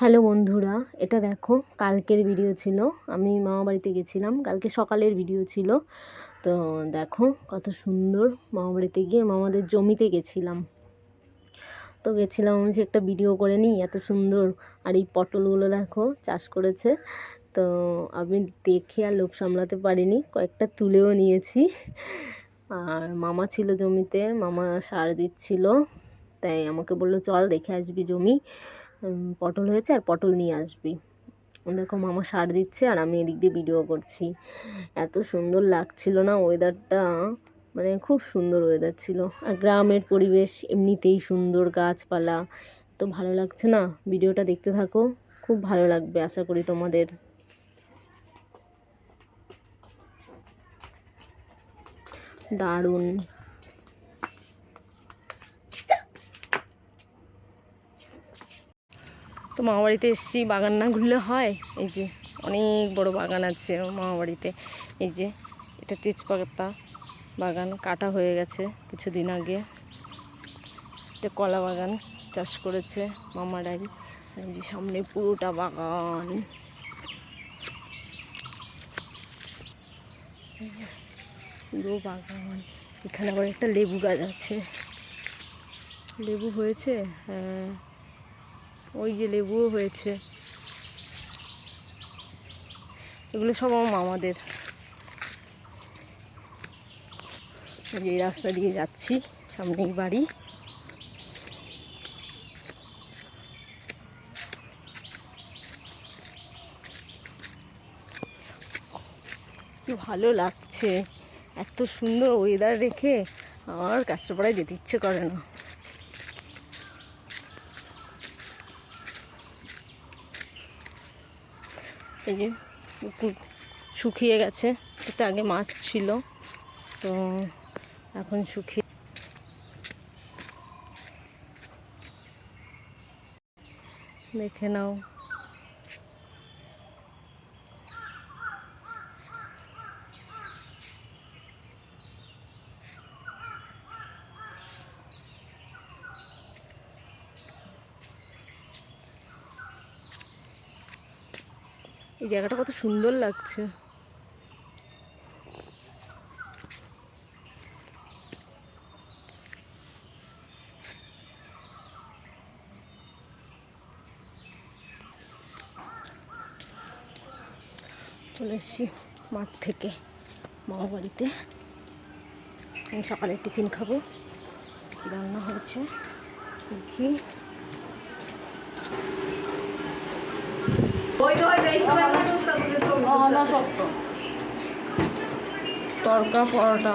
Hello বন্ধুরা, এটা দেখো, কালকের ভিডিও ছিল। আমি মামা বাড়িতে গেছিলাম, কালকে সকালের ভিডিও ছিল। তো দেখো, কত সুন্দর মামা বাড়িতে গিয়ে মামাদের জমিতে গেছিলাম। তো গেছিলাম আমি যে একটা ভিডিও করে নিই, এত সুন্দর। আর এই পটলগুলো দেখো, চাষ করেছে। তো আমি দেখে আর লোভ সামলাতে পারিনি, কয়েকটা তুলেও নিয়েছি। আর মামা ছিল জমিতে, মামা সার দিচ্ছিল, তাই আমাকে বলল, চল দেখে আসবি জমি। পটল হয়েছে আর পটল নিয়ে আসবি। দেখো মামা সার দিচ্ছে আর আমি এদিক দিয়ে ভিডিও করছি। এত সুন্দর লাগছিল না ওয়েদারটা মানে খুব সুন্দর ওয়েদার ছিল। আর গ্রামের পরিবেশ এমনিতেই সুন্দর, গাছপালা। তো ভালো লাগছে না? ভিডিওটা দেখতে থাকো। খুব ভালো লাগবে, আশা করি তোমাদের। দারুণ। তো মামা বাড়িতে এসেছি, বাগান না ঘুরলে হয়? এই যে অনেক বড় বাগান আছে মামা বাড়িতে এই যে এটা তেজপাতা বাগান, কাটা হয়ে গেছে কিছুদিন আগে। এটা কলা বাগান চাষ করেছে মামারাই এই যে সামনে পুরোটা বাগান। পুরো বাগান। এখানে আবার একটা লেবু গাছ আছে। লেবু হয়েছে? হ্যাঁ। ওই যে লেবুও হয়েছে। এগুলো সব আমার মামাদের। এই রাস্তা দিয়ে যাচ্ছি, সামনেই বাড়ি। ভালো লাগছে, এত সুন্দর ওয়েদার রেখে আমার কাঁচরাপাড়ায় যেতে ইচ্ছে করে না। এই যে পুকুর শুকিয়ে গেছে। এটা আগে মাছ ছিল। তো এখন শুকিয়ে দেখে নাও। এই জায়গাটা কত সুন্দর লাগছে। চলে এসছি মাঠ থেকে মামা বাড়িতে। আমি সকালে টিফিন খাব। রান্না হয়েছে দেখি। তরকা পরোটা।